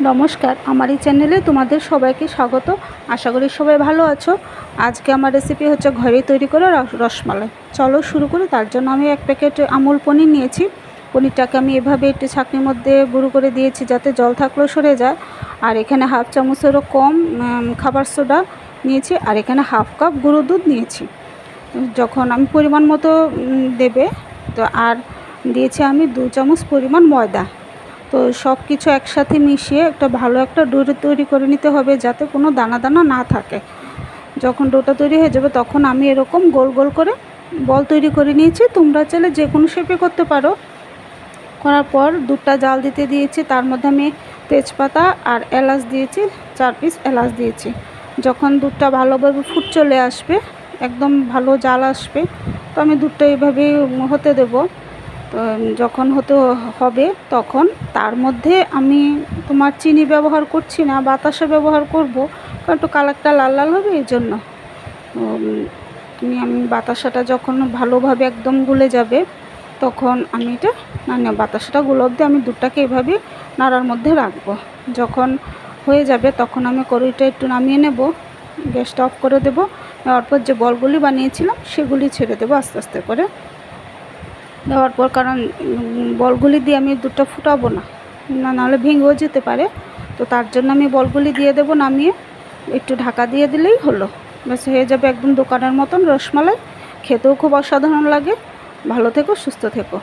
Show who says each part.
Speaker 1: নমস্কার, আমার এই চ্যানেলে তোমাদের সবাইকে স্বাগত। আশা করি সবাই ভালো আছো। আজকে আমার রেসিপি হচ্ছে ঘরে তৈরি করে রস- রসমালাই। চলো শুরু করি, তার জন্য আমি এক প্যাকেট আমুল পনির নিয়েছি। পনিরটাকে আমি এভাবে একটু ছাঁকনির মধ্যে গুঁড়ো করে দিয়েছি যাতে জল থাকলেও সরে যায়। আর এখানে হাফ চামচেরও কম খাবার সোডা নিয়েছি আর এখানে হাফ কাপ গুঁড়ো দুধ নিয়েছি। যখন আমি পরিমাণ মতো দেবে, তো আর দিয়েছি আমি দু চামচ পরিমাণ ময়দা। তো সব কিছু একসাথে মিশিয়ে একটা ভালো একটা ডো তৈরি করে নিতে হবে যাতে কোনো দানা দানা না থাকে। যখন ডোটা তৈরি হয়ে যাবে তখন আমি এরকম গোল গোল করে বল তৈরি করে নিয়েছি। তোমরা চাইলে যে কোনো শেপে করতে পারো। করার পর দুধটা জাল দিতে দিয়েছি, তার মধ্যে আমি তেজপাতা আর এলাচ দিয়েছি, চার পিস এলাচ দিয়েছি। যখন দুধটা ভালোভাবে ফুট চলে আসবে, একদম ভালো জাল আসবে, তো আমি দুধটা এইভাবে হতে দেবো। যখন হতে হবে তখন তার মধ্যে আমি তোমার চিনি ব্যবহার করছি না বাতাসা ব্যবহার করব, কারণ একটু কালারটা লাল লাল হবে এই জন্য। তুমি আমি বাতাসাটা যখন ভালোভাবে একদম গুলে যাবে, তখন আমি এটা না, বাতাসাটা গুলো অবধি আমি দুধটাকে এভাবে নাড়ার মধ্যে রাখব। যখন হয়ে যাবে তখন আমি কড়াইটা একটু নামিয়ে নেব, গ্যাসটা অফ করে দেবো, নেওয়ার পর যে বলগুলি বানিয়েছিলাম সেগুলি ছেড়ে দেবো আস্তে আস্তে করে। দেওয়ার পর, কারণ বলগুলি দিয়ে আমি দুধটা ফুটাবো না। না, নাহলে ভেঙেও যেতে পারে। তো তার জন্য আমি বলগুলি দিয়ে দেবো, নামিয়ে একটু ঢাকা দিয়ে দিলেই হলো। ব্যাস, হয়ে যাবে একদম দোকানের মতন রসমালাই। খেতেও খুব অসাধারণ লাগে। ভালো থেকো, সুস্থ থেকো।